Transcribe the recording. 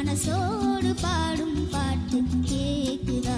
மனசோடு பாடும் பாட்டு கேட்குதா